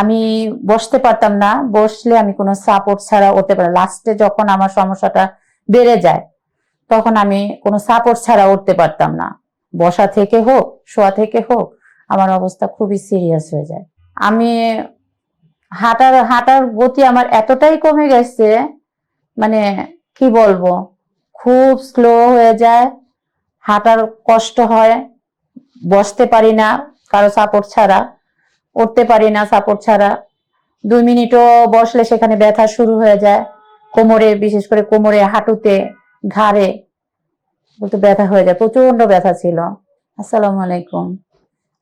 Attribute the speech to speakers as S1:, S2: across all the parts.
S1: আমি বসতে পারতাম না, বসলে আমি কোনো সাপোর্ট ছাড়া উঠতে পারি। লাস্টে যখন আমার সমস্যাটা বেড়ে যায়, তখন আমি কোনো সাপোর্ট ছাড়া উঠতে পারতাম না। বসা থেকে হোক, শোয়া থেকে হোক, আমার অবস্থা খুবই সিরিয়াস হয়ে যায়। আমি হাঁটার হাঁটার গতি আমার এতটাই কমে গেছে মানে কি বলব, খুব স্লো হয়ে যায়, হাঁটার কষ্ট হয়, বসতে পারি না কারও সাপোর্ট ছাড়া। উঠতে পারি না সাপোর্ট ছাড়া। দুই মিনিটও বসলে সেখানে ব্যথা শুরু হয়ে যায়। কোমরে, বিশেষ করে কোমরে, হাঁটুতে, ঘাড়ে বলতে ব্যথা হয়ে যায় প্রচণ্ড ব্যথা ছিল। আসসালামু আলাইকুম।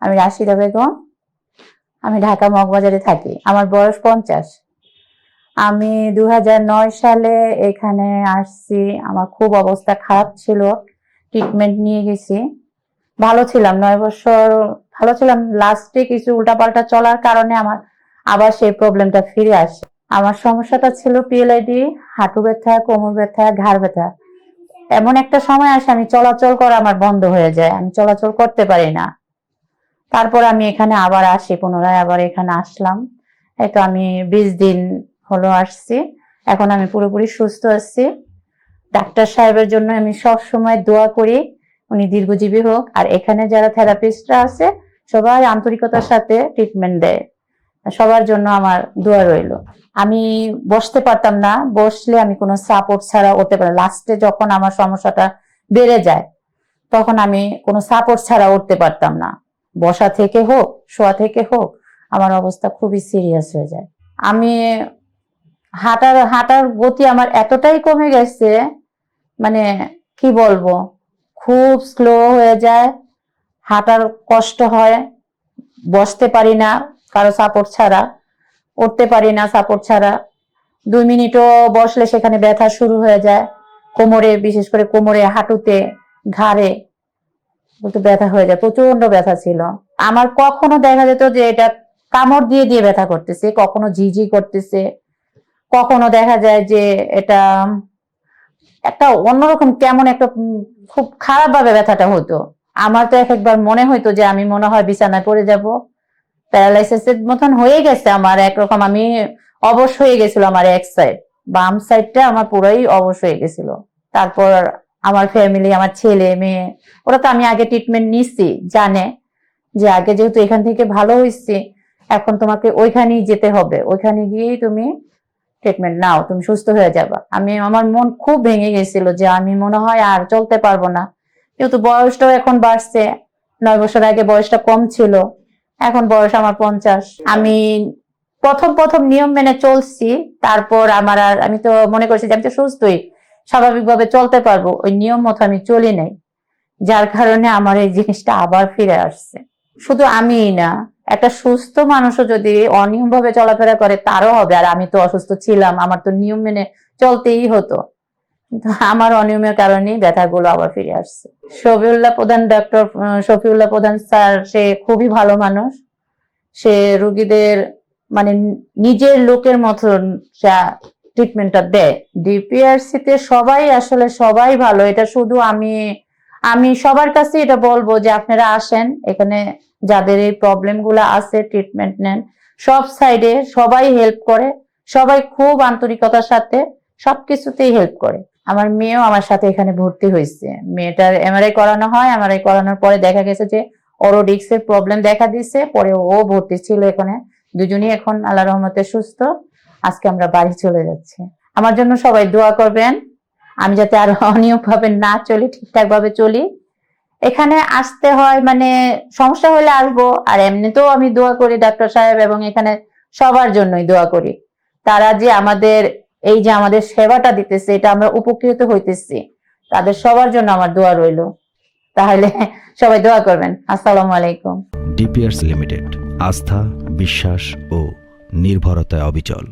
S1: আমি রাশিদা বেগম। আমি ঢাকা মগবাজারে থাকি। আমার বয়স পঞ্চাশ। আমি দু হাজার নয় সালে এখানে আসছি। আমার খুব অবস্থা খারাপ ছিল। ট্রিটমেন্ট নিয়ে গেছি। ভালো ছিলাম। নয় বছর ভালো ছিলাম। লাস্টে কিছু উল্টাপাল্টা চলার কারণে আমার আবার সেই প্রবলেমটা ফিরে আসে। আমার সমস্যাটা ছিল পিএলআইডি হাঁটু ব্যথা, কোমর ব্যথা, ঘাড় ব্যথা। এমন একটা সময় আসে, আমি চলাচল করা আমার বন্ধ হয়ে যায়। আমি চলাচল করতে পারি না। তারপর আমি এখানে আবার আসি, পুনরায় আবার এখানে আসলাম। এই তো আমি বিশ দিন হলো আসছি। এখন আমি পুরোপুরি সুস্থ আছি। ডাক্তার সাহেবের জন্য আমি সব সময় দোয়া করি। উনি দীর্ঘজীবী হোক। আর এখানে যারা থেরাপিস্টরা আছে সবাই আন্তরিকতার সাথে ট্রিটমেন্ট দেয়। সবার জন্য আমার দোয়া রইল। আমি বসতে পারতাম না, বসলে আমি কোনো সাপোর্ট ছাড়া উঠতে পারি লাস্টে যখন আমার সমস্যাটা বেড়ে যায়, তখন আমি কোনো সাপোর্ট ছাড়া উঠতে পারতাম না। বসা থেকে হোক, শোয়া থেকে হোক, আমার অবস্থা খুবই সিরিয়াস হয়ে যায়। আমি হাঁটার হাঁটার গতি আমার এতটাই কমে গেছে মানে কি বলব, খুব স্লো হয়ে যায়। হাঁটার কষ্ট হয়, বসতে পারি না কারও সাপোর্ট ছাড়া, উঠতে পারি না সাপোর্ট ছাড়া। দুই মিনিটও বসলে সেখানে ব্যথা শুরু হয়ে যায়, কোমরে, বিশেষ করে কোমরে, হাঁটুতে ঘাড়ে, বলতে ব্যথা হয়ে যায় প্রচণ্ড ব্যথা ছিল। আমার কখনো দেখা যেত যে এটা কামড় দিয়ে দিয়ে ব্যথা করতেছে, কখনো ঝিঝি করতেছে, কখনো দেখা যায় যে এটা একটা অন্যরকম কেমন একটা খুব খারাপ ভাবে ব্যথাটা হতো। আমার তো এক একবার মনে হইতো যে আমি মনে হয় বিছানায় পড়ে যাব। প্যারালাইসিসের মতন হয়ে গেছে আমার, একরকম আমি অবশ হয়ে গেছিল আমার এক সাইড বাম সাইডটা আমার পুরোই অবশ হয়ে গেছিল। তারপর আমার ফ্যামিলি আমার ছেলে, মেয়ে, ওরা তো আমি আগে ট্রিটমেন্ট নিচ্ছি জানে যে আগে যেহেতু এখান থেকে ভালো হয়েছি এখন তোমাকে ওইখানেই যেতে হবে। ওইখানে গিয়েই তুমি ট্রিটমেন্ট নাও, তুমি সুস্থ হয়ে যাবা। আমি, আমার মন খুব ভেঙে গেছিল যে আমি মনে হয় আর চলতে পারব না। যেহেতু বয়সটাও এখন বাড়ছে, নয় বছর আগে বয়সটা কম ছিল, এখন বয়স আমার পঞ্চাশ। আমি প্রথম প্রথম নিয়ম মেনে চলছি, তারপর আমার আর, আমি তো মনে করছি যে আমি তো সুস্থই, স্বাভাবিকভাবে চলতে পারব, ওই নিয়ম মতো আমি চলি নাই। যার কারণে আমার এই জিনিসটা আবার ফিরে আসছে। শুধু আমিই না, একটা সুস্থ মানুষও যদি অনিয়ম ভাবে চলাফেরা করে, তারও হবে, আর আমি তো অসুস্থ ছিলাম, আমার তো নিয়ম মেনে চলতেই হতো। আমার অনিয়মের কারণেই ব্যথাগুলো আবার ফিরে আসছে। শফিউল্লাহ প্রধান ডক্টর শফিউল্লাহ প্রধান স্যার, সে খুবই ভালো মানুষ। সে রুগীদের মানে নিজের লোকের মতন ট্রিটমেন্টটা দেয়। ডিপিআরসি তে সবাই আসলে সবাই ভালো। এটা শুধু আমি আমি সবার কাছে এটা বলব যে আপনারা আসেন। এখানে যাদের এই প্রবলেমগুলো আছে ট্রিটমেন্ট নেন। সব সাইডে সবাই হেল্প করে। সবাই খুব আন্তরিকতার সাথে সবকিছুতেই হেল্প করে। আমার মেয়েও আমার সাথে এখানে ভর্তি হয়েছে। মেয়েটার এমআরআই করানো হয় এমআরআই করানোর পরে দেখা গেছে যে ওরোডিক্সের প্রবলেম দেখা দিছে পরে ও ভর্তি ছিল এখানে। দুজনই এখন আল্লাহ রহমতে সুস্থ। আজকে আমরা বাড়ি চলে যাচ্ছি। আমার জন্য সবাই দোয়া করবেন। আমি যাতে আরও অনিয়ম ভাবে না চলি ঠিকঠাক ভাবে চলি। এখানে আসতে হয় মানে সমস্যা হলে আসব। আর এমনিতেও আমি দোয়া করি ডাক্তার সাহেব এবং এখানে সবার জন্যই দোয়া করি। তারা যে আমাদের এই যে আমাদের সেবাটা দিতেছে, এটা আমরা উপকৃত হইতেছি। তাদের সবার জন্য আমার দোয়া রইল। তাহলে সবাই দোয়া করবেন। আসসালামু আলাইকুম।
S2: ডিপিআরস লিমিটেড, আস্থা, বিশ্বাস ও নির্ভরতায় অবিচল।